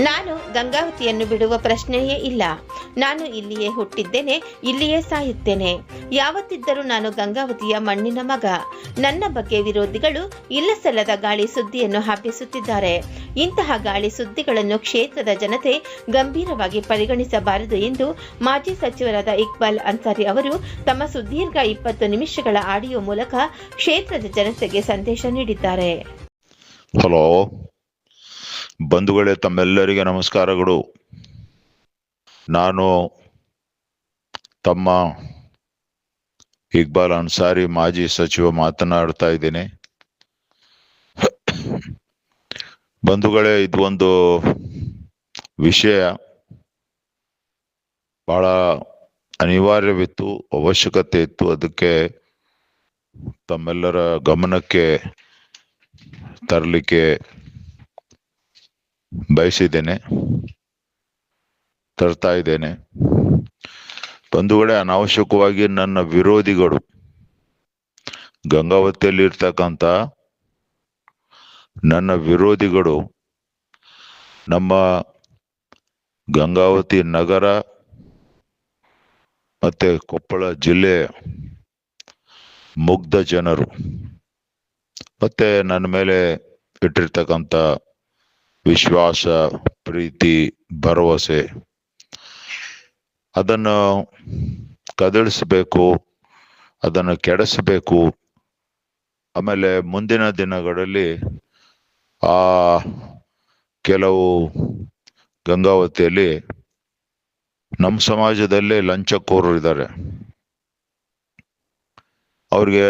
ನಾನು ಗಂಗಾವತಿಯನ್ನು ಬಿಡುವ ಪ್ರಶ್ನೆಯೇ ಇಲ್ಲ. ನಾನು ಇಲ್ಲಿಯೇ ಹುಟ್ಟಿದ್ದೇನೆ, ಇಲ್ಲಿಯೇ ಸಾಯುತ್ತೇನೆ. ಯಾವತ್ತಿದ್ದರೂ ನಾನು ಗಂಗಾವತಿಯ ಮಣ್ಣಿನ ಮಗ. ನನ್ನ ಬಗ್ಗೆ ವಿರೋಧಿಗಳು ಇಲ್ಲಸಲ್ಲದ ಗಾಳಿ ಸುದ್ದಿಯನ್ನು ಹಬ್ಬಿಸುತ್ತಿದ್ದಾರೆ ಇಂತಹ ಗಾಳಿ ಸುದ್ದಿಗಳನ್ನು ಕ್ಷೇತ್ರದ ಜನತೆ ಗಂಭೀರವಾಗಿ ಪರಿಗಣಿಸಬಾರದು ಎಂದು ಮಾಜಿ ಸಚಿವರಾದ ಇಕ್ಬಾಲ್ ಅನ್ಸಾರಿ ಅವರು ತಮ್ಮ ಸುದೀರ್ಘ ಇಪ್ಪತ್ತು ನಿಮಿಷಗಳ ಆಡಿಯೋ ಮೂಲಕ ಕ್ಷೇತ್ರದ ಜನತೆಗೆ ಸಂದೇಶ ನೀಡಿದ್ದಾರೆ. ಹಲೋ ಬಂಧುಗಳೇ, ತಮ್ಮೆಲ್ಲರಿಗೆ ನಮಸ್ಕಾರಗಳು. ನಾನು ತಮ್ಮ ಇಕ್ಬಾಲ್ ಅನ್ಸಾರಿ ಮಾಜಿ ಸಚಿವ ಮಾತನಾಡ್ತಾ ಇದ್ದೀನಿ. ಬಂಧುಗಳೇ ಇದು ಒಂದು ವಿಷಯ ಬಹಳ ಅನಿವಾರ್ಯವಿತ್ತು, ಅವಶ್ಯಕತೆ ಇತ್ತು. ಅದಕ್ಕೆ ತಮ್ಮೆಲ್ಲರ ಗಮನಕ್ಕೆ ತರಲಿಕ್ಕೆ ಬಯಸಿದ್ದೇನೆ, ತರ್ತಾ ಇದ್ದೇನೆ. ಬಂಧುಗಳೇ, ಅನಾವಶ್ಯಕವಾಗಿ ನನ್ನ ವಿರೋಧಿಗಳು ಗಂಗಾವತಿಯಲ್ಲಿ ಇರ್ತಕ್ಕಂಥ ನನ್ನ ವಿರೋಧಿಗಳು, ನಮ್ಮ ಗಂಗಾವತಿ ನಗರ ಮತ್ತೆ ಕೊಪ್ಪಳ ಜಿಲ್ಲೆ ಮುಗ್ಧ ಜನರು, ಮತ್ತೆ ನನ್ನ ಮೇಲೆ ಇಟ್ಟಿರ್ತಕ್ಕಂಥ ವಿಶ್ವಾಸ, ಪ್ರೀತಿ, ಭರವಸೆ. ಅದನ್ನು ಕದಳಿಸಬೇಕು, ಅದನ್ನು ಕೆಡಿಸಬೇಕು. ಆಮೇಲೆ ಮುಂದಿನ ದಿನಗಳಲ್ಲಿ ಆ ಕೆಲವು ಗಂಗಾವತಿಯಲ್ಲಿ ನಮ್ಮ ಸಮಾಜದಲ್ಲೇ ಲಂಚಕೋರರು ಇದ್ದಾರೆ. ಅವ್ರಿಗೆ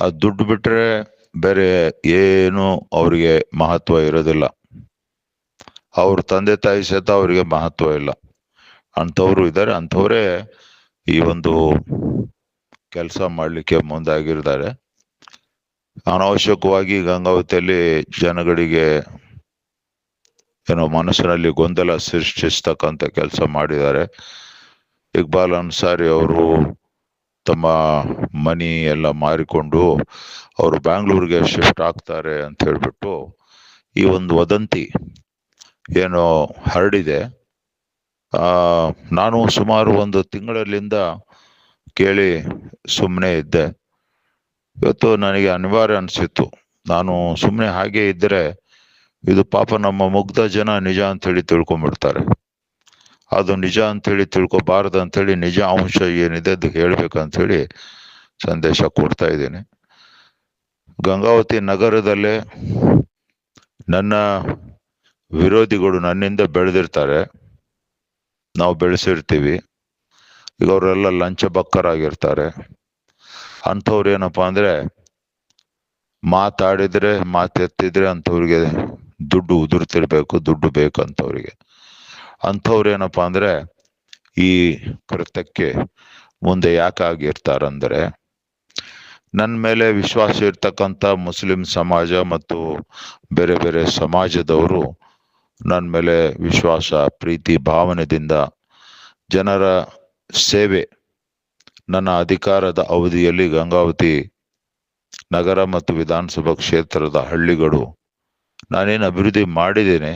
ಆ ದುಡ್ಡು ಬಿಟ್ರೆ ಬೇರೆ ಏನು ಅವರಿಗೆ ಮಹತ್ವ ಇರೋದಿಲ್ಲ. ಅವ್ರ ತಂದೆ ತಾಯಿ ಸಹಿತ ಅವರಿಗೆ ಮಹತ್ವ ಇಲ್ಲ. ಅಂಥವ್ರು ಇದ್ದಾರೆ. ಅಂಥವರೇ ಈ ಒಂದು ಕೆಲಸ ಮಾಡಲಿಕ್ಕೆ ಮುಂದಾಗಿರ್ತಾರೆ ಅನಾವಶ್ಯಕವಾಗಿ ಗಂಗಾವತಿಯಲ್ಲಿ ಜನಗಳಿಗೆ ಏನೋ ಮನಸ್ಸಿನಲ್ಲಿ ಗೊಂದಲ ಸೃಷ್ಟಿಸ್ತಕ್ಕಂಥ ಕೆಲಸ ಮಾಡಿದ್ದಾರೆ. ಇಕ್ಬಾಲ್ ಅನ್ಸಾರಿ ಅವರು ತಮ್ಮ ಮನಿ ಎಲ್ಲ ಮಾರಿಕೊಂಡು ಅವರು ಬ್ಯಾಂಗ್ಳೂರಿಗೆ ಶಿಫ್ಟ್ ಆಗ್ತಾರೆ ಅಂತ ಹೇಳ್ಬಿಟ್ಟು ಈ ಒಂದು ವದಂತಿ ಏನು ಹರಡಿದೆ. ನಾನು ಸುಮಾರು ಒಂದು ತಿಂಗಳಲ್ಲಿಂದ ಕೇಳಿ ಸುಮ್ಮನೆ ಇದ್ದೆ. ಇವತ್ತು ನನಗೆ ಅನಿವಾರ್ಯ ಅನಿಸಿತ್ತು. ನಾನು ಸುಮ್ಮನೆ ಹಾಗೆ ಇದ್ದರೆ ಇದು ಪಾಪ ನಮ್ಮ ಮುಗ್ಧ ಜನ ನಿಜ ಅಂತೇಳಿ ತಿಳ್ಕೊಂಡ್ಬಿಡ್ತಾರೆ. ಅದು ನಿಜ ಅಂತೇಳಿ ತಿಳ್ಕೊಬಾರ್ದು ಅಂತೇಳಿ ನಿಜ ಅಂಶ ಏನಿದೆ ಅದು ಹೇಳ್ಬೇಕಂತೇಳಿ ಸಂದೇಶ ಕೊಡ್ತಾ ಇದ್ದೀನಿ. ಗಂಗಾವತಿ ನಗರದಲ್ಲೇ ನನ್ನ ವಿರೋಧಿಗಳು ನನ್ನಿಂದ ಬೆಳೆದಿರ್ತಾರೆ. ನಾವು ಬೆಳೆಸಿರ್ತೀವಿ. ಈಗ ಅವರೆಲ್ಲ ಲಂಚ ಬಕ್ಕರಾಗಿರ್ತಾರೆ ಅಂಥವ್ರು ಏನಪ್ಪ ಅಂದರೆ ಮಾತಾಡಿದರೆ ಮಾತೆತ್ತಿದ್ರೆ ಅಂಥವ್ರಿಗೆ ದುಡ್ಡು ಉದುರ್ತಿರ್ಬೇಕು, ದುಡ್ಡು ಬೇಕು ಅಂಥವ್ರಿಗೆ ಅಂಥವ್ರು ಏನಪ್ಪಾ ಅಂದ್ರೆ ಈ ಕೃತ್ಯಕ್ಕೆ ಮುಂದೆ ಯಾಕಾಗಿರ್ತಾರಂದ್ರೆ ನನ್ನ ಮೇಲೆ ವಿಶ್ವಾಸ ಇರ್ತಕ್ಕಂಥ ಮುಸ್ಲಿಂ ಸಮಾಜ ಮತ್ತು ಬೇರೆ ಬೇರೆ ಸಮಾಜದವರು ನನ್ನ ಮೇಲೆ ವಿಶ್ವಾಸ, ಪ್ರೀತಿ ಭಾವನೆದಿಂದ ಜನರ ಸೇವೆ ನನ್ನ ಅಧಿಕಾರದ ಅವಧಿಯಲ್ಲಿ ಗಂಗಾವತಿ ನಗರ ಮತ್ತು ವಿಧಾನಸಭಾ ಕ್ಷೇತ್ರದ ಹಳ್ಳಿಗಳು ನಾನೇನು ಅಭಿವೃದ್ಧಿ ಮಾಡಿದ್ದೇನೆ,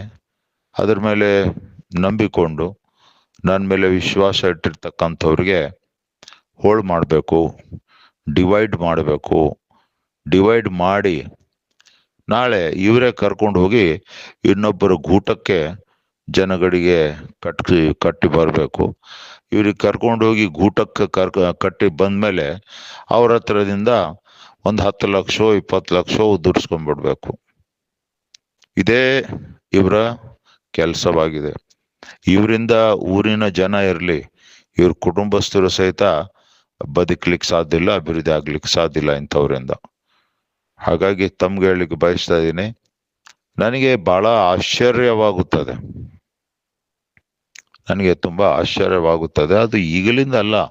ಅದ್ರ ಮೇಲೆ ನಂಬಿಕೊಂಡು ನನ್ನ ಮೇಲೆ ವಿಶ್ವಾಸ ಇಟ್ಟಿರ್ತಕ್ಕಂಥವ್ರಿಗೆ ಹೋಳು ಮಾಡಬೇಕು ಡಿವೈಡ್ ಮಾಡಬೇಕು ಡಿವೈಡ್ ಮಾಡಿ ನಾಳೆ ಇವರೇ ಕರ್ಕೊಂಡು ಹೋಗಿ ಇನ್ನೊಬ್ಬರ ಗೂಟಕ್ಕೆ ಜನಗಳಿಗೆ ಕಟ್ಟಿ ಕಟ್ಟಿ ಬರಬೇಕು. ಇವ್ರಿಗೆ ಕರ್ಕೊಂಡು ಹೋಗಿ ಗೂಟಕ್ಕೆ ಕರ್ ಕಟ್ಟಿ ಬಂದ್ಮೇಲೆ ಅವ್ರ ಹತ್ರದಿಂದ ಒಂದು ಹತ್ತು ಲಕ್ಷ, ಇಪ್ಪತ್ತು ಲಕ್ಷ ಉದುರಿಸ್ಕೊಂಡ್ಬಿಡ್ಬೇಕು ಇದೇ ಇವರ ಕೆಲಸವಾಗಿದೆ. ಇವರಿಂದ ಊರಿನ ಜನ ಇರಲಿ, ಇವ್ರ ಕುಟುಂಬಸ್ಥರು ಸಹಿತ ಬದುಕ್ಲಿಕ್ಕೆ ಸಾಧ್ಯ ಇಲ್ಲ, ಅಭಿವೃದ್ಧಿ ಆಗ್ಲಿಕ್ಕೆ ಸಾಧ್ಯ ಇಲ್ಲ ಇಂಥವ್ರಿಂದ. ಹಾಗಾಗಿ ತಮ್ಗೆ ಹೇಳಲಿಕ್ಕೆ ಬಯಸ್ತಾ ಇದ್ದೀನಿ. ನನಗೆ ಬಹಳ ಆಶ್ಚರ್ಯವಾಗುತ್ತದೆ. ನನಗೆ ತುಂಬಾ ಆಶ್ಚರ್ಯವಾಗುತ್ತದೆ. ಅದು ಈಗಲಿಂದ ಅಲ್ಲ,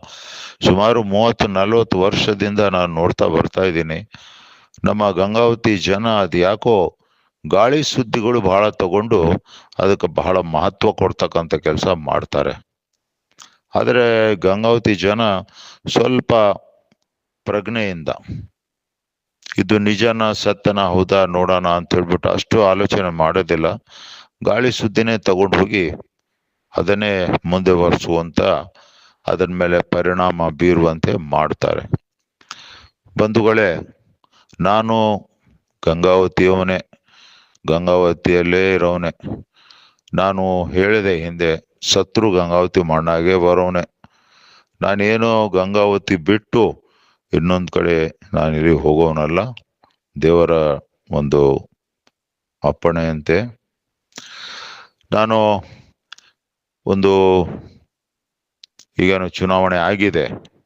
ಸುಮಾರು ಮೂವತ್ತು, ನಲವತ್ತು ವರ್ಷದಿಂದ ನಾನು ನೋಡ್ತಾ ಬರ್ತಾ ಇದ್ದೀನಿ. ನಮ್ಮ ಗಂಗಾವತಿ ಜನ ಅದು ಯಾಕೋ ಗಾಳಿ ಸುದ್ದಿಗಳು ಬಹಳ ತಗೊಂಡು ಅದಕ್ಕೆ ಬಹಳ ಮಹತ್ವ ಕೊಡ್ತಕ್ಕಂಥ ಕೆಲಸ ಮಾಡ್ತಾರೆ. ಆದರೆ ಗಂಗಾವತಿ ಜನ ಸ್ವಲ್ಪ ಪ್ರಜ್ಞೆಯಿಂದ, ಇದು ನಿಜನ ಸತ್ತನ ಹೌದಾ ನೋಡೋಣ ಅಂತ ಹೇಳ್ಬಿಟ್ಟು ಅಷ್ಟು ಆಲೋಚನೆ ಮಾಡೋದಿಲ್ಲ. ಗಾಳಿ ಸುದ್ದಿನೇ ತಗೊಂಡು ಹೋಗಿ ಅದನ್ನೇ ಮುಂದೆ ವರ್ಸುವಂತ ಅದರ ಮೇಲೆ ಪರಿಣಾಮ ಬೀರುವಂತೆ ಮಾಡ್ತಾರೆ. ಬಂಧುಗಳೇ, ನಾನು ಗಂಗಾವತಿಯವನೇ. ಗಂಗಾವತಿಯಲ್ಲೇ ಇರೋವನೆ. ನಾನು ಹೇಳಿದೆ ಹಿಂದೆ, ಸತ್ರು ಗಂಗಾವತಿ ಮಣ್ಣಾಗೆ ಬರೋವನೆ. ನಾನೇನು ಗಂಗಾವತಿ ಬಿಟ್ಟು ಇನ್ನೊಂದು ಕಡೆ ನಾನಿಲ್ಲಿ ಹೋಗೋನಲ್ಲ ದೇವರ ಒಂದು ಅಪ್ಪಣೆಯಂತೆ. ನಾನು ಒಂದು ಈಗೇನು ಚುನಾವಣೆ ಆಗಿದೆ,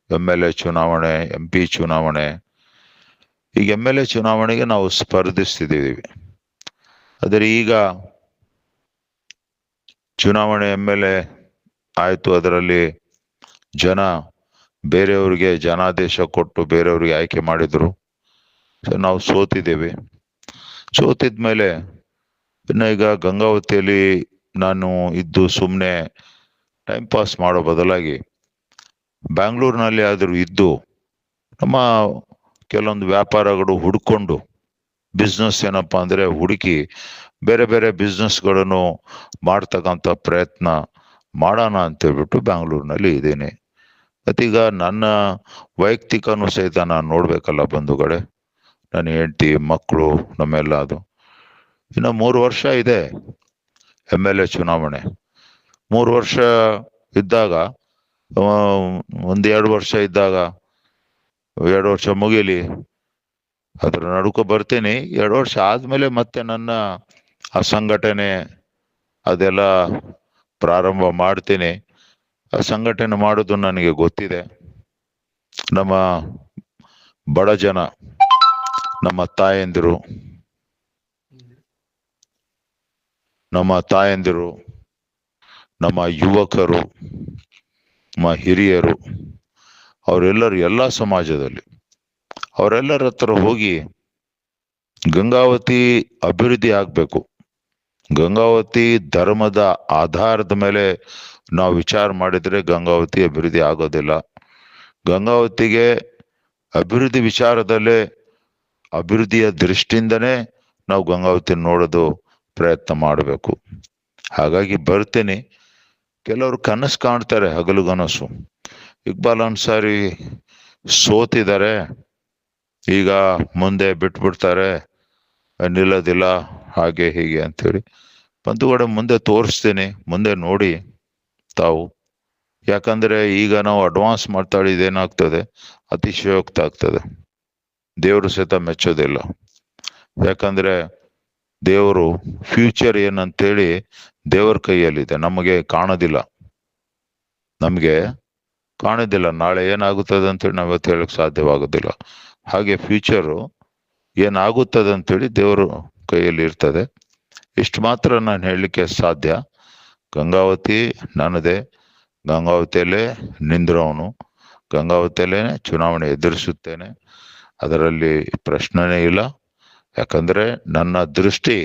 ಎಂ ಎಲ್ ಎ ಚುನಾವಣೆ, ಎಂ ಪಿ ಚುನಾವಣೆ, ಈಗ ಎಂ ಎಲ್ ಎ ಚುನಾವಣೆಗೆ ನಾವು ಸ್ಪರ್ಧಿಸ್ತಿದ್ದೀವಿ. ಆದರೆ ಈಗ ಚುನಾವಣೆ ಎಂ ಎಲ್ ಎ ಆಯಿತು, ಅದರಲ್ಲಿ ಜನ ಬೇರೆಯವರಿಗೆ ಜನಾದೇಶ ಕೊಟ್ಟು ಬೇರೆಯವರಿಗೆ ಆಯ್ಕೆ ಮಾಡಿದ್ರು. ಸೊ ನಾವು ಸೋತಿದ್ದೇವೆ. ಸೋತಿದ್ಮೇಲೆ ಇನ್ನು ಈಗ ಗಂಗಾವತಿಯಲ್ಲಿ ನಾನು ಇದ್ದು ಸುಮ್ಮನೆ ಟೈಮ್ ಪಾಸ್ ಮಾಡೋ ಬದಲಾಗಿ ಬ್ಯಾಂಗ್ಳೂರಿನಲ್ಲಿ ಆದರೂ ಇದ್ದು ನಮ್ಮ ಕೆಲವೊಂದು ವ್ಯಾಪಾರಗಳು ಹುಡ್ಕೊಂಡು ಬಿಸ್ನೆಸ್ ಏನಪ್ಪಾ ಅಂದ್ರೆ ಹುಡುಕಿ ಬೇರೆ ಬೇರೆ ಬಿಸ್ನೆಸ್ಗಳನ್ನು ಮಾಡ್ತಕ್ಕಂಥ ಪ್ರಯತ್ನ ಮಾಡೋಣ ಅಂತ ಹೇಳ್ಬಿಟ್ಟು ಬ್ಯಾಂಗ್ಳೂರಿನಲ್ಲಿ ಇದ್ದೀನಿ. ಮತ್ತೀಗ ನನ್ನ ವೈಯಕ್ತಿಕನೂ ಸಹಿತ ನಾನು ನೋಡಬೇಕಲ್ಲ ಬಂಧುಗಳೇ. ನನ್ನ ಹೆಂಡತಿ, ಮಕ್ಕಳು, ನಮ್ಮೆಲ್ಲ ಅದು. ಇನ್ನು ಮೂರು ವರ್ಷ ಇದೆ ಎಂ ಎಲ್ ಎ ಚುನಾವಣೆ. ಮೂರು ವರ್ಷ ಇದ್ದಾಗ ಒಂದ್ ಎರಡು ವರ್ಷ ಇದ್ದಾಗ, ಎರಡು ವರ್ಷ ಮುಗಿಲಿ. ಅದ್ರ ನಡುಕ ಬರ್ತೀನಿ. ಎರಡು ವರ್ಷ ಆದ್ಮೇಲೆ ಮತ್ತೆ ನನ್ನ ಆ ಸಂಘಟನೆ ಅದೆಲ್ಲ ಪ್ರಾರಂಭ ಮಾಡ್ತೀನಿ. ಆ ಸಂಘಟನೆ ಮಾಡೋದು ನನಗೆ ಗೊತ್ತಿದೆ. ನಮ್ಮ ಬಡ ಜನ, ನಮ್ಮ ತಾಯಂದಿರು ನಮ್ಮ ತಾಯಂದಿರು, ನಮ್ಮ ಯುವಕರು, ನಮ್ಮ ಹಿರಿಯರು, ಅವರೆಲ್ಲರೂ ಎಲ್ಲ ಸಮಾಜದಲ್ಲಿ ಅವರೆಲ್ಲರ ಹತ್ರ ಹೋಗಿ ಗಂಗಾವತಿ ಅಭಿವೃದ್ಧಿ ಆಗಬೇಕು. ಗಂಗಾವತಿ ಧರ್ಮದ ಆಧಾರದ ಮೇಲೆ ನಾವು ವಿಚಾರ ಮಾಡಿದರೆ ಗಂಗಾವತಿ ಅಭಿವೃದ್ಧಿ ಆಗೋದಿಲ್ಲ. ಗಂಗಾವತಿಗೆ ಅಭಿವೃದ್ಧಿ ವಿಚಾರದಲ್ಲೇ ಅಭಿವೃದ್ಧಿಯ ದೃಷ್ಟಿಯಿಂದನೇ ನಾವು ಗಂಗಾವತಿ ನೋಡೋದು ಪ್ರಯತ್ನ ಮಾಡಬೇಕು. ಹಾಗಾಗಿ ಬರ್ತೀನಿ ಕೆಲವರು ಕನಸು ಕಾಣ್ತಾರೆ ಹಗಲು ಕನಸು. ಇಕ್ಬಾಲ್ ಅನ್ಸಾರಿ ಸೋತಿದ್ದಾರೆ. ಈಗ ಮುಂದೆ ಬಿಟ್ಬಿಡ್ತಾರೆ, ನಿಲ್ಲೋದಿಲ್ಲ, ಹಾಗೆ ಹೀಗೆ ಅಂತೇಳಿ. ಬಂಧುಗಡೆ ಮುಂದೆ ತೋರಿಸ್ತೀನಿ, ಮುಂದೆ ನೋಡಿ ತಾವು. ಯಾಕಂದ್ರೆ ಈಗ ನಾವು ಅಡ್ವಾನ್ಸ್ ಮಾಡ್ತಾ ಇದೇನಾಗ್ತದೆ? ಅತಿಶಯೋಕ್ತ ಆಗ್ತದೆ. ದೇವರು ಸಹಿತ ಮೆಚ್ಚೋದಿಲ್ಲ. ಯಾಕಂದ್ರೆ ದೇವರು ಫ್ಯೂಚರ್ ಏನಂತೇಳಿ ದೇವರ ಕೈಯಲ್ಲಿದೆ, ನಮಗೆ ಕಾಣೋದಿಲ್ಲ. ನಮಗೆ ಕಾಣೋದಿಲ್ಲ, ನಾಳೆ ಏನಾಗುತ್ತದೆ ಅಂತೇಳಿ ನಾವು ಇವತ್ತು ಹೇಳಕ್ ಸಾಧ್ಯವಾಗೋದಿಲ್ಲ. ಹಾಗೆ ಫ್ಯೂಚರು ಏನಾಗುತ್ತದೆ ಅಂತೇಳಿ ದೇವರು ಕೈಯಲ್ಲಿ ಇರ್ತದೆ. ಇಷ್ಟು ಮಾತ್ರ ನಾನು ಹೇಳಲಿಕ್ಕೆ ಸಾಧ್ಯ. ಗಂಗಾವತಿ ನನ್ನದೇ. ಗಂಗಾವತಿಯಲ್ಲೇ ನಿಂದ್ರೋನು ಗಂಗಾವತಿಯಲ್ಲೇ ಚುನಾವಣೆ ಎದುರಿಸುತ್ತೇನೆ. ಅದರಲ್ಲಿ ಪ್ರಶ್ನೆನೇ ಇಲ್ಲ. ಯಾಕಂದ್ರೆ ನನ್ನ ದೃಷ್ಟಿ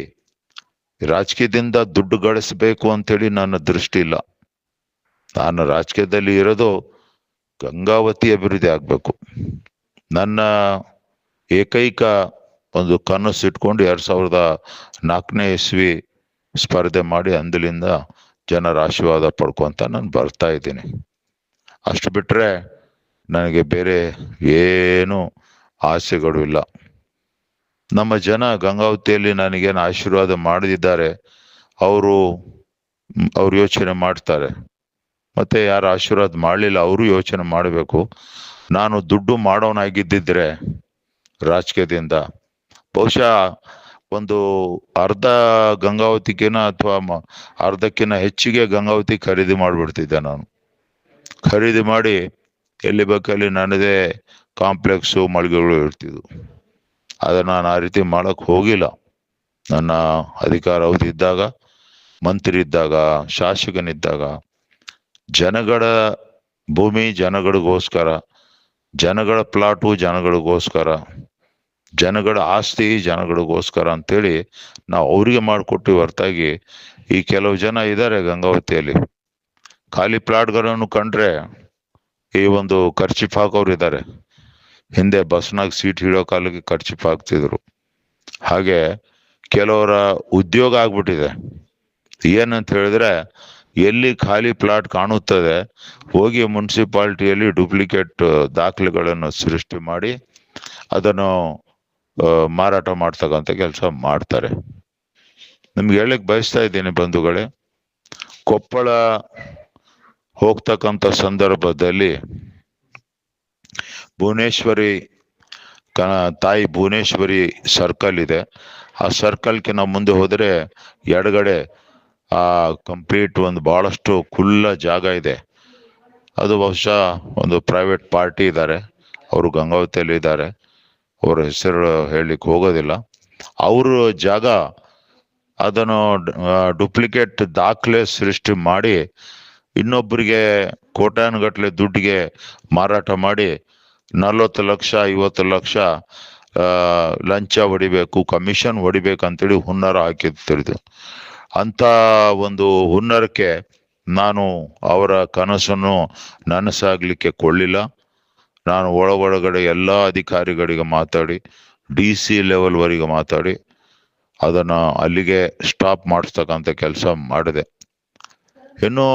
ರಾಜಕೀಯದಿಂದ ದುಡ್ಡು ಗಳಿಸಬೇಕು ಅಂತೇಳಿ ನನ್ನ ದೃಷ್ಟಿ ಇಲ್ಲ. ನಾನು ರಾಜಕೀಯದಲ್ಲಿ ಇರೋದು ಗಂಗಾವತಿ ಅಭಿವೃದ್ಧಿ ಆಗ್ಬೇಕು. ನನ್ನ ಏಕೈಕ ಒಂದು ಕನಸು ಇಟ್ಕೊಂಡು ಎರಡು ಸಾವಿರದ ನಾಲ್ಕನೇ ಇಸ್ವಿ ಸ್ಪರ್ಧೆ ಮಾಡಿ ಅಂದಲಿಂದ ಜನರ ಆಶೀರ್ವಾದ ಪಡ್ಕೊಂತ ನಾನು ಬರ್ತಾ ಇದ್ದೀನಿ. ಅಷ್ಟು ಬಿಟ್ರೆ ನನಗೆ ಬೇರೆ ಏನು ಆಸೆಗಳು ಇಲ್ಲ. ನಮ್ಮ ಜನ ಗಂಗಾವತಿಯಲ್ಲಿ ನನಗೇನು ಆಶೀರ್ವಾದ ಮಾಡದಿದ್ದಾರೆ, ಅವರು ಅವ್ರು ಯೋಚನೆ ಮಾಡ್ತಾರೆ. ಮತ್ತೆ ಯಾರು ಆಶೀರ್ವಾದ ಮಾಡಲಿಲ್ಲ, ಅವರು ಯೋಚನೆ ಮಾಡಬೇಕು. ನಾನು ದುಡ್ಡು ಮಾಡೋನಾಗಿದ್ದಿದ್ರೆ ರಾಜಕೀಯದಿಂದ. ಬಹುಶಃ ಒಂದು ಅರ್ಧ ಗಂಗಾವತಿಗಿನ ಅಥವಾ ಅರ್ಧಕ್ಕಿಂತ ಹೆಚ್ಚಿಗೆ ಗಂಗಾವತಿ ಖರೀದಿ ಮಾಡಿಬಿಡ್ತಿದ್ದೆ ನಾನು. ಖರೀದಿ ಮಾಡಿ ಎಲ್ಲಿ ಬೇಕಲ್ಲಿ ನನ್ನದೇ ಕಾಂಪ್ಲೆಕ್ಸು ಮಳಿಗೆಗಳು ಇರ್ತಿದ್ವು. ಆದ್ರೆ ನಾನು ಆ ರೀತಿ ಮಾಡಕ್ ಹೋಗಿಲ್ಲ. ನನ್ನ ಅಧಿಕಾರ ಅವಧಿ ಇದ್ದಾಗ, ಮಂತ್ರಿ ಇದ್ದಾಗ, ಶಾಸಕನಿದ್ದಾಗ, ಜನಗಳ ಭೂಮಿ ಜನಗಳಿಗೋಸ್ಕರ ಜನಗಳ ಪ್ಲಾಟು ಜನಗಳಿಗೋಸ್ಕರ, ಜನಗಳ ಆಸ್ತಿ ಜನಗಳಿಗೋಸ್ಕರ ಅಂತೇಳಿ ನಾವು ಅವ್ರಿಗೆ ಮಾಡಿಕೊಟ್ಟು ಹೊರತಾಗಿ ಈ ಕೆಲವು ಜನ ಇದ್ದಾರೆ ಗಂಗಾವತಿಯಲ್ಲಿ. ಖಾಲಿ ಪ್ಲಾಟ್ಗಳನ್ನು ಕಂಡ್ರೆ ಈ ಒಂದು ಖರ್ಚಿಪ್ ಹಾಕೋರು ಇದ್ದಾರೆ. ಹಿಂದೆ ಬಸ್ನಾಗ ಸೀಟ್ ಹಿಡೋ ಕಾಲಕ್ಕೆ ಖರ್ಚಿಪ್ ಹಾಕ್ತಿದ್ರು. ಹಾಗೆ ಕೆಲವರ ಉದ್ಯೋಗ ಆಗ್ಬಿಟ್ಟಿದೆ. ಏನಂತ ಹೇಳಿದ್ರೆ ಎಲ್ಲಿ ಖಾಲಿ ಪ್ಲಾಟ್ ಕಾಣುತ್ತದೆ, ಹೋಗಿ ಮುನ್ಸಿಪಾಲ್ಟಿಯಲ್ಲಿ ಡೂಪ್ಲಿಕೇಟ್ ದಾಖಲೆಗಳನ್ನು ಸೃಷ್ಟಿ ಮಾಡಿ ಅದನ್ನು ಮಾರಾಟ ಮಾಡ್ತಕ್ಕಂಥ ಕೆಲಸ ಮಾಡ್ತಾರೆ. ನಿಮ್ಗೆ ಹೇಳಕ್ ಬಯಸ್ತಾ ಇದ್ದೀನಿ ಬಂಧುಗಳೇ, ಕೊಪ್ಪಳ ಹೋಗ್ತಕ್ಕಂಥ ಸಂದರ್ಭದಲ್ಲಿ ಭುವನೇಶ್ವರಿ ತಾಯಿ ಭುವನೇಶ್ವರಿ ಸರ್ಕಲ್ ಇದೆ. ಆ ಸರ್ಕಲ್ಗೆ ನಾವು ಮುಂದೆ ಹೋದರೆ ಎಡಗಡೆ ಆ ಕಂಪ್ಲೀಟ್ ಒಂದು ಬಹಳಷ್ಟು ಖುಲ್ಲ ಜಾಗ ಇದೆ. ಅದು ಬಹುಶಃ ಒಂದು ಪ್ರೈವೇಟ್ ಪಾರ್ಟಿ ಇದ್ದಾರೆ. ಅವರು ಗಂಗಾವತಿಯಲ್ಲಿ ಇದ್ದಾರೆ. ಅವರ ಹೆಸರು ಹೇಳಲಿಕ್ಕೆ ಹೋಗೋದಿಲ್ಲ. ಅವರು ಜಾಗ ಅದನ್ನು ಡೂಪ್ಲಿಕೇಟ್ ದಾಖಲೆ ಸೃಷ್ಟಿ ಮಾಡಿ ಇನ್ನೊಬ್ಬರಿಗೆ ಕೋಟ್ಯಾನುಗಟ್ಲೆ ದುಡ್ಡಿಗೆ ಮಾರಾಟ ಮಾಡಿ ನಲ್ವತ್ತು ಲಕ್ಷ, ಐವತ್ತು ಲಕ್ಷ ಲಂಚ ಹೊಡಿಬೇಕು ಕಮಿಷನ್ ಹೊಡಿಬೇಕು ಅಂತೇಳಿ ಹುನ್ನಾರ ಹಾಕಿರ್ತಿದ್ದು ಅಂತ ಒಂದು ಹುನ್ನರಕ್ಕೆ ನಾನು ಅವರ ಕನಸನ್ನು ನನಸಾಗ್ಲಿಕ್ಕೆ ಕೊಳ್ಳಿಲ್ಲ. ನಾನು ಒಳ ಒಳಗಡೆ ಎಲ್ಲ ಅಧಿಕಾರಿಗಳಿಗೆ ಮಾತಾಡಿ ಡಿ ಸಿ ಲೆವೆಲ್ವರೆಗೆ ಮಾತಾಡಿ, ಅದನ್ನು ಅಲ್ಲಿಗೆ ಸ್ಟಾಪ್ ಮಾಡಿಸ್ತಕ್ಕಂಥ ಕೆಲಸ ಮಾಡಿದೆ. ಇನ್ನು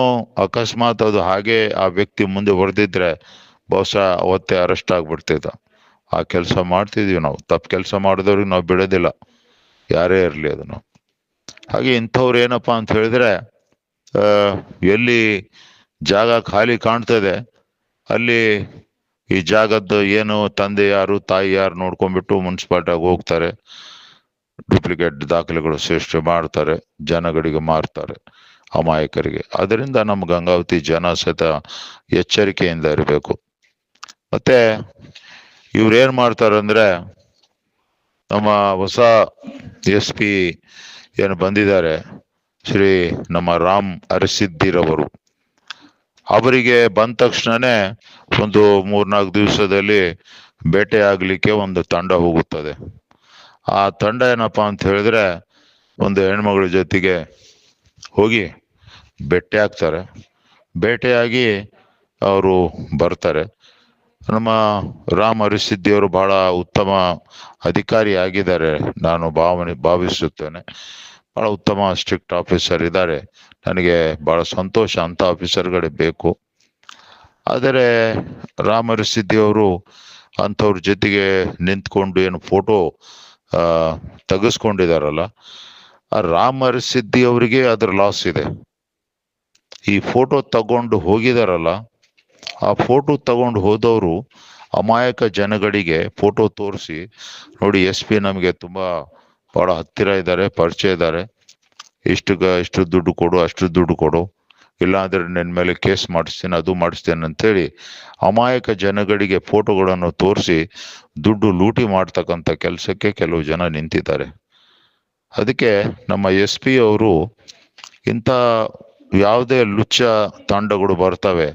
ಅಕಸ್ಮಾತ್ ಅದು ಹಾಗೆ ಆ ವ್ಯಕ್ತಿ ಮುಂದೆ ಹೊಡೆದಿದ್ರೆ ಬಹುಶಃ ಅವತ್ತೇ ಅರೆಸ್ಟ್ ಆಗಿಬಿಡ್ತಿದ್ದ. ಆ ಕೆಲಸ ಮಾಡ್ತಿದ್ವಿ ನಾವು. ತಪ್ಪು ಕೆಲಸ ಮಾಡಿದವ್ರಿಗೆ ನಾವು ಬಿಡೋದಿಲ್ಲ. ಯಾರೇ ಇರಲಿ ಅದನ್ನು. ಹಾಗೆ ಇಂಥವ್ರು ಏನಪ್ಪ ಅಂತ ಹೇಳಿದ್ರೆ ಎಲ್ಲಿ ಜಾಗ ಖಾಲಿ ಕಾಣ್ತದೆ, ಅಲ್ಲಿ ಈ ಜಾಗದ್ದು ಏನು ತಂದೆ ಯಾರು, ತಾಯಿ ಯಾರು ನೋಡ್ಕೊಂಡ್ಬಿಟ್ಟು ಮುನ್ಸಿಪಾಲ್ಟಿಯಾಗಿ ಹೋಗ್ತಾರೆ. ಡೂಪ್ಲಿಕೇಟ್ ದಾಖಲೆಗಳು ಸೃಷ್ಟಿ ಮಾಡ್ತಾರೆ, ಜನಗಳಿಗೆ ಮಾರ್ತಾರೆ, ಅಮಾಯಕರಿಗೆ. ಅದರಿಂದ ನಮ್ಮ ಗಂಗಾವತಿ ಜನ ಸಹಿತ ಎಚ್ಚರಿಕೆಯಿಂದ ಇರಬೇಕು. ಮತ್ತೆ ಇವ್ರು ಏನ್ ಮಾಡ್ತಾರೆ ಅಂದ್ರೆ ನಮ್ಮ ಹೊಸ ಎಸ್ ಪಿ ಏನು ಬಂದಿದ್ದಾರೆ? ಶ್ರೀ ನಮ್ಮ ರಾಮ್ ಅರಸಿದ್ದಿರವರು. ಅವರಿಗೆ ಬಂದ ತಕ್ಷಣನೇ ಒಂದು ಮೂರ್ನಾಲ್ಕು ದಿವಸದಲ್ಲಿ ಬೇಟೆ ಆಗ್ಲಿಕ್ಕೆ ಒಂದು ತಂಡ ಹೋಗುತ್ತದೆ. ಆ ತಂಡ ಏನಪ್ಪ ಅಂತ ಹೇಳಿದ್ರೆ ಒಂದು ಹೆಣ್ಮಗಳ ಜೊತೆಗೆ ಹೋಗಿ ಬೆಟ್ಟೆ ಆಗ್ತಾರೆ ಬೇಟೆಯಾಗಿ ಅವರು ಬರ್ತಾರೆ. ನಮ್ಮ ರಾಮ್ ಹರಿಸಿದ್ದಿಯವರು ಬಹಳ ಉತ್ತಮ ಅಧಿಕಾರಿ ಆಗಿದ್ದಾರೆ ನಾನು ಭಾವನೆ, ಭಾವಿಸುತ್ತೇನೆ. ಭಾಳ ಉತ್ತಮ ಸ್ಟ್ರಿಕ್ಟ್ ಆಫೀಸರ್ ಇದ್ದಾರೆ. ನನಗೆ ಬಹಳ ಸಂತೋಷ ಅಂತ ಆಫೀಸರ್ಗಳೇ ಬೇಕು. ಆದರೆ ರಾಮರ ಸಿದ್ದಿಯವರು ಅಂಥವ್ರ ಜೊತೆಗೆ ನಿಂತ್ಕೊಂಡು ಏನು ಫೋಟೋ ತೆಗೆಸ್ಕೊಂಡಿದಾರಲ್ಲ ಆ ರಾಮ್ ಹರಿಸಿದ್ದಿ ಅವರಿಗೆ ಅದ್ರ ಲಾಸ್ ಇದೆ. ಈ ಫೋಟೋ ತಗೊಂಡು ಹೋಗಿದಾರಲ್ಲ, ಆ ಫೋಟೋ ತಗೊಂಡು ಹೋದವರು ಅಮಾಯಕ ಜನಗಳಿಗೆ ಫೋಟೋ ತೋರಿಸಿ ನೋಡಿ ಎಸ್ ಪಿ ನಮಗೆ ತುಂಬಾ ಬಹಳ ಹತ್ತಿರ ಇದ್ದಾರೆ, ಪರಿಚಯ ಇದ್ದಾರೆ. ಇಷ್ಟು ಇಷ್ಟು ದುಡ್ಡು ಕೊಡು, ಅಷ್ಟು ದುಡ್ಡು ಕೊಡು. ಇಲ್ಲ ಅಂದ್ರೆ ಮೇಲೆ ಕೇಸ್ ಮಾಡಿಸ್ತೀನಿ, ಅದು ಮಾಡಿಸ್ತೇನೆ ಅಂತೇಳಿ ಅಮಾಯಕ ಜನಗಳಿಗೆ ಫೋಟೋಗಳನ್ನು ತೋರಿಸಿ ದುಡ್ಡು ಲೂಟಿ ಮಾಡ್ತಕ್ಕಂಥ ಕೆಲಸಕ್ಕೆ ಕೆಲವು ಜನ ನಿಂತಿದ್ದಾರೆ. ಅದಕ್ಕೆ ನಮ್ಮ ಎಸ್ ಪಿ ಅವರು ಇಂಥ ಯಾವುದೇ ಲುಚ್ಚ ತಾಂಡಗಳು ಬರ್ತವೆ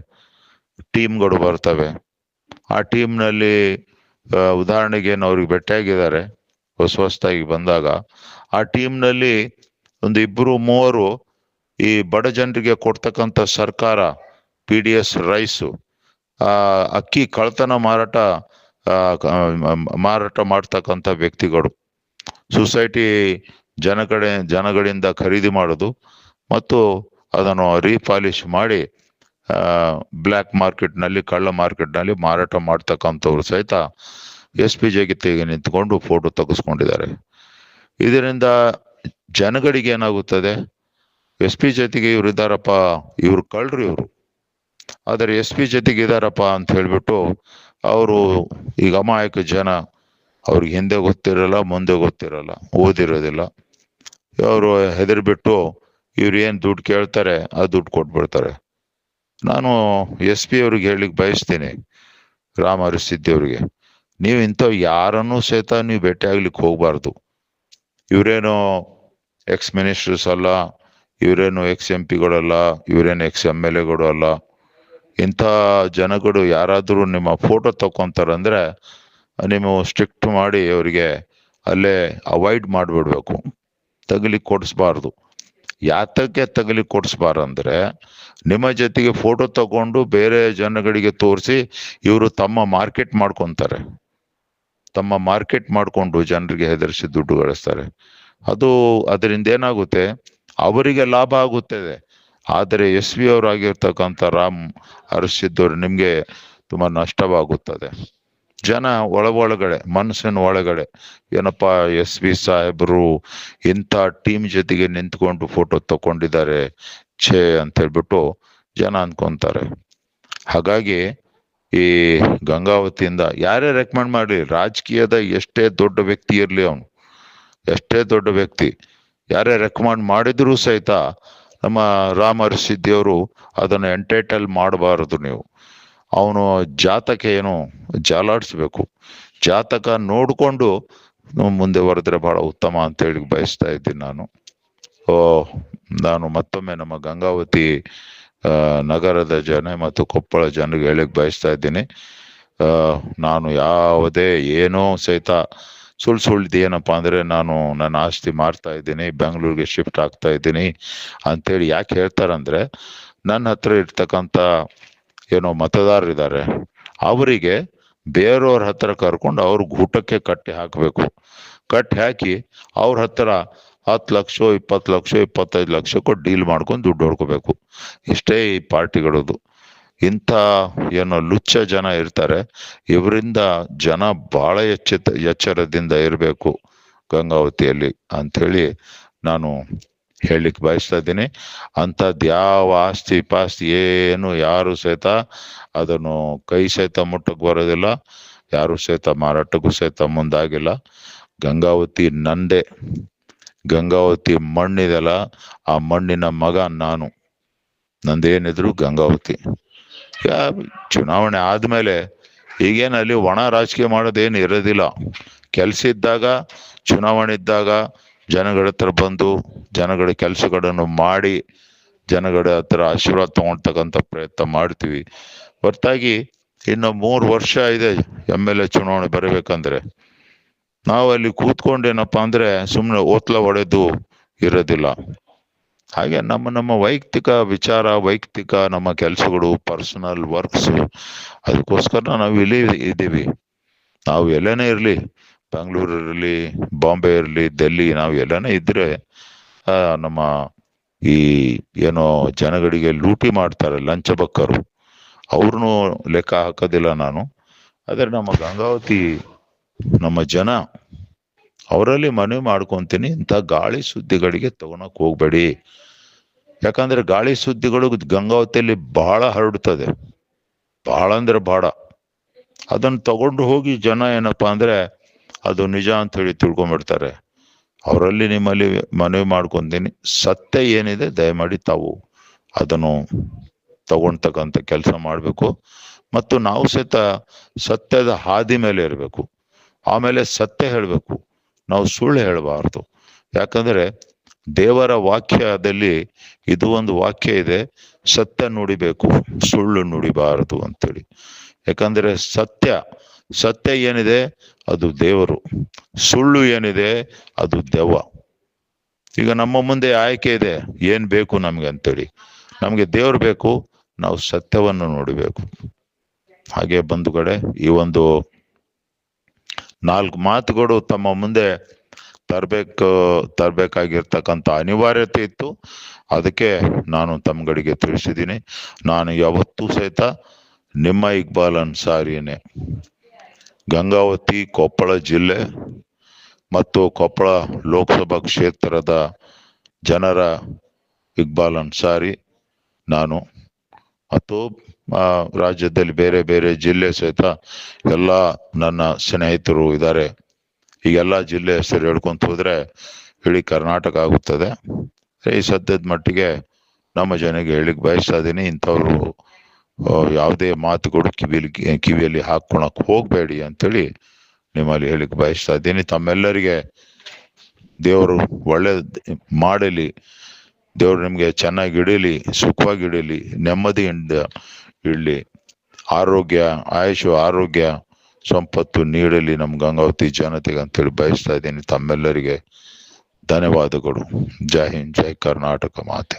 ಟೀಮ್ಗಳು ಬರ್ತವೆ ಆ ಟೀಮ್ನಲ್ಲಿ ಉದಾಹರಣೆಗೆ ಏನು ಅವ್ರಿಗೆ ಭೇಟಿಯಾಗಿದ್ದಾರೆ ಹೊಸ ಹೊಸದಾಗಿ ಬಂದಾಗ, ಆ ಟೀಮ್ನಲ್ಲಿ ಒಂದು ಇಬ್ಬರು ಮೂವರು ಈ ಬಡ ಜನರಿಗೆ ಕೊಡ್ತಕ್ಕಂಥ ಸರ್ಕಾರ, ಪಿ ಡಿ ಎಸ್ ರೈಸು ಅಕ್ಕಿ ಕಳ್ತನ ಮಾರಾಟ ಮಾರಾಟ ಮಾಡ್ತಕ್ಕಂಥ ವ್ಯಕ್ತಿಗಳು. ಸೊಸೈಟಿ ಜನಗಳ ಜನಗಳಿಂದ ಖರೀದಿ ಮಾಡೋದು ಮತ್ತು ಅದನ್ನು ರೀಪಾಲಿಶ್ ಮಾಡಿ ಬ್ಲ್ಯಾಕ್ ಮಾರ್ಕೆಟ್ನಲ್ಲಿ ಕಳ್ಳ ಮಾರ್ಕೆಟ್ನಲ್ಲಿ ಮಾರಾಟ ಮಾಡ್ತಕ್ಕಂಥವ್ರು ಸಹಿತ ಎಸ್ ಪಿ ಜೊತೆಗೆ ನಿಂತ್ಕೊಂಡು ಫೋಟೋ ತೆಗೆಸ್ಕೊಂಡಿದ್ದಾರೆ. ಇದರಿಂದ ಜನಗಳಿಗೆ ಏನಾಗುತ್ತದೆ? ಎಸ್ ಪಿ ಜೊತೆಗೆ ಇವ್ರು ಇದ್ದಾರಪ್ಪ, ಇವ್ರು ಕಳ್ರು ಇವರು. ಆದರೆ ಎಸ್ ಪಿ ಜೊತೆಗೆ ಇದಾರಪ್ಪ ಅಂತ ಹೇಳ್ಬಿಟ್ಟು ಅವರು ಈಗ ಅಮಾಯಕ ಜನ ಅವ್ರಿಗೆ ಹಿಂದೆ ಗೊತ್ತಿರಲ್ಲ, ಮುಂದೆ ಗೊತ್ತಿರಲ್ಲ, ಓದಿರೋದಿಲ್ಲ. ಅವರು ಹೆದರ್ಬಿಟ್ಟು ಇವ್ರು ಏನು ದುಡ್ಡು ಕೇಳ್ತಾರೆ, ಆ ದುಡ್ಡು ಕೊಟ್ಬಿಡ್ತಾರೆ. ನಾನು ಎಸ್ ಪಿ ಅವ್ರಿಗೆ ಹೇಳಿಕ್ ಬಯಸ್ತೇನೆ, ರಾಮ ಹರಿಸಿದ್ದಿ ಅವರಿಗೆ. ನೀವು ಇಂಥವ್ ಯಾರನ್ನು ಸಹಿತ ನೀವು ಭೇಟಿ ಆಗ್ಲಿಕ್ಕೆ ಹೋಗ್ಬಾರ್ದು. ಇವರೇನು ಎಕ್ಸ್ ಮಿನಿಸ್ಟರ್ಸ್ ಅಲ್ಲ, ಇವರೇನು ಎಕ್ಸ್ ಎಂ ಪಿಗಳಲ್ಲ ಇವರೇನು ಎಕ್ಸ್ ಎಂ ಎಲ್ ಎಗಳು ಅಲ್ಲ. ಇಂಥ ಜನಗಳು ಯಾರಾದರೂ ನಿಮ್ಮ ಫೋಟೋ ತಕ್ಕೊಂತಾರಂದ್ರೆ ನೀವು ಸ್ಟ್ರಿಕ್ಟ್ ಮಾಡಿ ಅವರಿಗೆ ಅಲ್ಲೇ ಅವಾಯ್ಡ್ ಮಾಡಿಬಿಡ್ಬೇಕು. ತಗಲಿಕ್ಕೆ ಕೊಡಿಸ್ಬಾರ್ದು. ಯಾತಕ್ಕೆ ತಗಲಿ ಕೊಡಿಸ್ಬಾರಂದ್ರೆ ನಿಮ್ಮ ಜೊತೆಗೆ ಫೋಟೋ ತಗೊಂಡು ಬೇರೆ ಜನಗಳಿಗೆ ತೋರಿಸಿ ಇವರು ತಮ್ಮ ಮಾರ್ಕೆಟ್ ಮಾಡ್ಕೊತಾರೆ. ತಮ್ಮ ಮಾರ್ಕೆಟ್ ಮಾಡಿಕೊಂಡು ಜನರಿಗೆ ಹೆದರಿಸಿ ದುಡ್ಡು ಗಳಿಸ್ತಾರೆ. ಅದು ಅದರಿಂದ ಏನಾಗುತ್ತೆ? ಅವರಿಗೆ ಲಾಭ ಆಗುತ್ತದೆ ಆದರೆ ಎಸ್ ವಿ ಅವರಾಗಿರ್ತಕ್ಕಂಥ ರಾಮ್ ಹರಿಸಿದ್ದವ್ರು ನಿಮಗೆ ತುಂಬಾ ನಷ್ಟವಾಗುತ್ತದೆ. ಜನ ಒಳ ಒಳಗಡೆ ಮನಸ್ಸಿನ ಒಳಗಡೆ, ಏನಪ್ಪ ಎಸ್ ವಿ ಸಾಹೇಬರು ಇಂಥ ಟೀಮ್ ಜೊತೆಗೆ ನಿಂತ್ಕೊಂಡು ಫೋಟೋ ತಕೊಂಡಿದ್ದಾರೆ ಛೇ ಅಂತ ಹೇಳ್ಬಿಟ್ಟು ಜನ ಅನ್ಕೊಂತಾರೆ ಹಾಗಾಗಿ ಈ ಗಂಗಾವತಿಯಿಂದ ಯಾರೇ ರೆಕಮೆಂಡ್ ಮಾಡಲಿ, ರಾಜಕೀಯದ ಎಷ್ಟೇ ದೊಡ್ಡ ವ್ಯಕ್ತಿ ಇರಲಿ ಅವನು, ಎಷ್ಟೇ ದೊಡ್ಡ ವ್ಯಕ್ತಿ, ಯಾರೇ ರೆಕಮೆಂಡ್ ಮಾಡಿದ್ರು ಸಹಿತ ನಮ್ಮ ರಾಮ ಹರ್ಷಿದ್ದಿಯವರು ಅದನ್ನು ಎಂಟೈಟಲ್ ಮಾಡಬಾರದು ನೀವು. ಅವನು ಜಾತಕ ಏನು ಜಾಲಾಡಿಸ್ಬೇಕು. ಜಾತಕ ನೋಡಿಕೊಂಡು ಮುಂದೆ ಬರೆದ್ರೆ ಬಹಳ ಉತ್ತಮ ಅಂತ ಹೇಳಿ ಬಯಸ್ತಾ ಇದ್ದೀನಿ ನಾನು. ಓ, ನಾನು ಮತ್ತೊಮ್ಮೆ ನಮ್ಮ ಗಂಗಾವತಿ ನಗರದ ಜನ ಮತ್ತು ಕೊಪ್ಪಳ ಜನರಿಗೆ ಹೇಳಕ್ ಬಯಸ್ತಾ ಇದ್ದೀನಿ. ನಾನು ಯಾವುದೇ ಏನೋ ಸಹಿತ ಸುಳ್ಳು ಸುಳ್ಳಿದ್ದು ಏನಪ್ಪ ಅಂದ್ರೆ ನಾನು ನನ್ನ ಆಸ್ತಿ ಮಾರ್ತಾ ಇದ್ದೀನಿ, ಬೆಂಗಳೂರಿಗೆ ಶಿಫ್ಟ್ ಆಗ್ತಾ ಇದ್ದೀನಿ ಅಂತೇಳಿ ಯಾಕೆ ಹೇಳ್ತಾರಂದ್ರೆ, ನನ್ನ ಹತ್ರ ಇರ್ತಕ್ಕಂಥ ಏನೋ ಮತದಾರರಿದ್ದಾರೆ. ಅವರಿಗೆ ಬೇರೆಯವ್ರ ಹತ್ರ ಕರ್ಕೊಂಡು ಅವ್ರ ಊಟಕ್ಕೆ ಕಟ್ಟಿ ಹಾಕಬೇಕು. ಕಟ್ಟಿ ಹಾಕಿ ಅವ್ರ ಹತ್ರ ಹತ್ತು ಲಕ್ಷ, ಇಪ್ಪತ್ತು ಲಕ್ಷ, ಇಪ್ಪತ್ತೈದು ಲಕ್ಷಕ್ಕೂ ಡೀಲ್ ಮಾಡ್ಕೊಂಡು ದುಡ್ಡು ಹೊಡ್ಕೋಬೇಕು. ಇಷ್ಟೇ ಈ ಪಾರ್ಟಿಗಳದು ಇಂಥ ಏನೋ ಲುಚ್ಚ ಜನ ಇರ್ತಾರೆ. ಇವರಿಂದ ಜನ ಬಹಳ ಎಚ್ಚೆತ್ತ ಎಚ್ಚರದಿಂದ ಇರಬೇಕು ಗಂಗಾವತಿಯಲ್ಲಿ ಅಂಥೇಳಿ ನಾನು ಹೇಳಲಿಕ್ಕೆ ಬಯಸ್ತಾ ಇದ್ದೀನಿ. ಅಂಥದ್ದು ಯಾವ ಆಸ್ತಿ ಪಾಸ್ತಿ ಏನು ಯಾರು ಸಹಿತ ಅದನ್ನು ಕೈ ಸಹಿತ ಮುಟ್ಟಕ್ಕೆ ಬರೋದಿಲ್ಲ. ಯಾರು ಸಹಿತ ಮಾರಾಟಕ್ಕೂ ಸಹಿತ ಮುಂದಾಗಿಲ್ಲ. ಗಂಗಾವತಿ ನಂದೆ. ಗಂಗಾವತಿ ಮಣ್ಣಿದೆಲ್ಲ ಆ ಮಣ್ಣಿನ ಮಗ ನಾನು. ನಂದೇನಿದ್ರು ಗಂಗಾವತಿ. ಚುನಾವಣೆ ಆದ್ಮೇಲೆ ಈಗೇನಲ್ಲಿ ಒಣ ರಾಜಕೀಯ ಮಾಡೋದೇನು ಇರೋದಿಲ್ಲ. ಕೆಲಸ ಇದ್ದಾಗ, ಚುನಾವಣೆ ಇದ್ದಾಗ ಜನಗಳ ಹತ್ರ ಬಂದು, ಜನಗಳ ಕೆಲಸಗಳನ್ನು ಮಾಡಿ, ಜನಗಳ ಹತ್ರ ಆಶೀರ್ವಾದ ತಗೊಳ್ತಕ್ಕಂಥ ಪ್ರಯತ್ನ ಮಾಡ್ತೀವಿ. ಹೊರತಾಗಿ ಇನ್ನು ಮೂರು ವರ್ಷ ಇದೆ ಎಂ ಎಲ್ ಎ ಚುನಾವಣೆ ಬರಬೇಕಂದ್ರೆ. ನಾವು ಅಲ್ಲಿ ಕೂತ್ಕೊಂಡೇನಪ್ಪ ಅಂದ್ರೆ ಸುಮ್ಮನೆ ಓತ್ಲ ಒಡೆದು ಇರೋದಿಲ್ಲ. ಹಾಗೆ ನಮ್ಮ ನಮ್ಮ ವೈಯಕ್ತಿಕ ವಿಚಾರ, ವೈಯಕ್ತಿಕ ನಮ್ಮ ಕೆಲಸಗಳು ಪರ್ಸನಲ್ ವರ್ಕ್ಸ್ ಅದಕ್ಕೋಸ್ಕರ ನಾವು ಇಲ್ಲಿ ಇದ್ದೀವಿ. ನಾವು ಎಲ್ಲೇನೇ ಇರಲಿ ಬೆಂಗಳೂರು ಇರಲಿ ಬಾಂಬೆ ಇರಲಿ ಡೆಲ್ಲಿ ನಾವು ಎಲ್ಲನೇ ಇದ್ರೆ ನಮ್ಮ ಈ ಏನೋ ಜನಗಳಿಗೆ ಲೂಟಿ ಮಾಡ್ತಾರೆ ಲಂಚ ಬಕ್ಕರು. ಅವ್ರನ್ನೂ ಲೆಕ್ಕ ಹಾಕೋದಿಲ್ಲ ನಾನು. ಆದರೆ ನಮ್ಮ ಗಂಗಾವತಿ, ನಮ್ಮ ಜನ, ಅವರಲ್ಲಿ ಮನವಿ ಮಾಡ್ಕೊಂತೀನಿ, ಇಂಥ ಗಾಳಿ ಸುದ್ದಿಗಳಿಗೆ ತಗೊಳಕ್ ಹೋಗ್ಬೇಡಿ. ಯಾಕಂದ್ರೆ ಗಾಳಿ ಸುದ್ದಿಗಳು ಗಂಗಾವತಿಯಲ್ಲಿ ಬಹಳ ಹರಡುತ್ತದೆ ಬಹಳ ಅಂದ್ರೆ ಬಹಳ ಅದನ್ನ ತಗೊಂಡು ಹೋಗಿ ಜನ ಏನಪ್ಪಾ ಅಂದ್ರೆ ಅದು ನಿಜ ಅಂತ ಹೇಳಿ ತಿಳ್ಕೊಂಡ್ಬಿಡ್ತಾರೆ. ಅವರಲ್ಲಿ ನಿಮ್ಮಲ್ಲಿ ಮನವಿ ಮಾಡ್ಕೊಂತೀನಿ. ಸತ್ಯ ಏನಿದೆ ದಯಮಾಡಿ ತಾವು ಅದನ್ನು ತಗೊಳ್ತಕ್ಕಂಥ ಕೆಲಸ ಮಾಡಬೇಕು. ಮತ್ತು ನಾವು ಸಹಿತ ಸತ್ಯದ ಹಾದಿ ಮೇಲೆ ಇರಬೇಕು. ಆಮೇಲೆ ಸತ್ಯ ಹೇಳಬೇಕು. ನಾವು ಸುಳ್ಳು ಹೇಳಬಾರ್ದು. ಯಾಕಂದ್ರೆ ದೇವರ ವಾಕ್ಯದಲ್ಲಿ ಇದು ಒಂದು ವಾಕ್ಯ ಇದೆ. ಸತ್ಯ ನುಡಿಬೇಕು, ಸುಳ್ಳು ನುಡಿಬಾರದು ಅಂತೇಳಿ. ಯಾಕಂದ್ರೆ ಸತ್ಯ ಸತ್ಯ ಏನಿದೆ? ಅದು ದೇವರು. ಸುಳ್ಳು ಏನಿದೆ? ಅದು ದೆವ್ವ. ಈಗ ನಮ್ಮ ಮುಂದೆ ಆಯ್ಕೆ ಇದೆ. ಏನ್ ಬೇಕು ನಮ್ಗೆ ಅಂತೇಳಿ. ನಮ್ಗೆ ದೇವ್ರು ಬೇಕು, ನಾವು ಸತ್ಯವನ್ನು ನೋಡಬೇಕು. ಹಾಗೆ ಕಡೆ ಈ ಒಂದು ನಾಲ್ಕು ಮಾತುಗಳು ತಮ್ಮ ಮುಂದೆ ತರ್ಬೇಕು, ತರಬೇಕಾಗಿರ್ತಕ್ಕಂಥ ಅನಿವಾರ್ಯತೆ ಇತ್ತು. ಅದಕ್ಕೆ ನಾನು ತಮ್ಗಳಿಗೆ ತಿಳಿಸಿದ್ದೀನಿ. ನಾನು ಯಾವತ್ತೂ ಸಹಿತ ನಿಮ್ಮ ಇಕ್ಬಾಲ್ ಅನ್ಸಾರಿನೇ ಗಂಗಾವತಿ, ಕೊಪ್ಪಳ ಜಿಲ್ಲೆ ಮತ್ತು ಕೊಪ್ಪಳ ಲೋಕಸಭಾ ಕ್ಷೇತ್ರದ ಜನರ ಇಕ್ಬಾಲ್ ಅನ್ಸಾರಿ ನಾನು. ಮತ್ತು ರಾಜ್ಯದಲ್ಲಿ ಬೇರೆ ಬೇರೆ ಜಿಲ್ಲೆ ಸಹಿತ ಎಲ್ಲ ನನ್ನ ಸ್ನೇಹಿತರು ಇದ್ದಾರೆ. ಈಗೆಲ್ಲ ಜಿಲ್ಲೆ ಹೆಸರು ಹೇಳ್ಕೊಂತ ಹೋದ್ರೆ ಇಡೀ ಕರ್ನಾಟಕ ಆಗುತ್ತದೆ. ಈ ಸದ್ಯದ ಮಟ್ಟಿಗೆ ನಮ್ಮ ಜನಗೆ ಹೇಳಿಕ್ ಬಯಸ್ತಾ ಇದೀನಿ ಇಂಥವ್ರು ಯಾವುದೇ ಮಾತುಗಳು ಕಿವಿಯಲ್ಲಿ ಕಿವಿಯಲ್ಲಿ ಹಾಕೊಳಕ್ ಹೋಗಬೇಡಿ ಅಂತೇಳಿ ನಿಮ್ಮಲ್ಲಿ ಹೇಳಿಕ್ ಬಯಸ್ತಾ ಇದ್ದೀನಿ. ತಮ್ಮೆಲ್ಲರಿಗೆ ದೇವರು ಒಳ್ಳೆ ಮಾಡಲಿ, ದೇವರು ನಿಮಗೆ ಚೆನ್ನಾಗಿ ಇಡಲಿ, ಸುಖವಾಗಿ ಇಡಲಿ, ನೆಮ್ಮದಿಯಿಂದ ಇಡಲಿ. ಆರೋಗ್ಯ, ಆಯುಷು, ಆರೋಗ್ಯ, ಸಂಪತ್ತು ನೀಡಲಿ ನಮ್ಮ ಗಂಗಾವತಿ ಜನತೆಗೆ ಅಂತೇಳಿ ಬಯಸ್ತಾ ಇದ್ದೀನಿ. ತಮ್ಮೆಲ್ಲರಿಗೆ ಧನ್ಯವಾದಗಳು. ಜೈ ಹಿಂದ್, ಜೈ ಕರ್ನಾಟಕ ಮಾತೆ.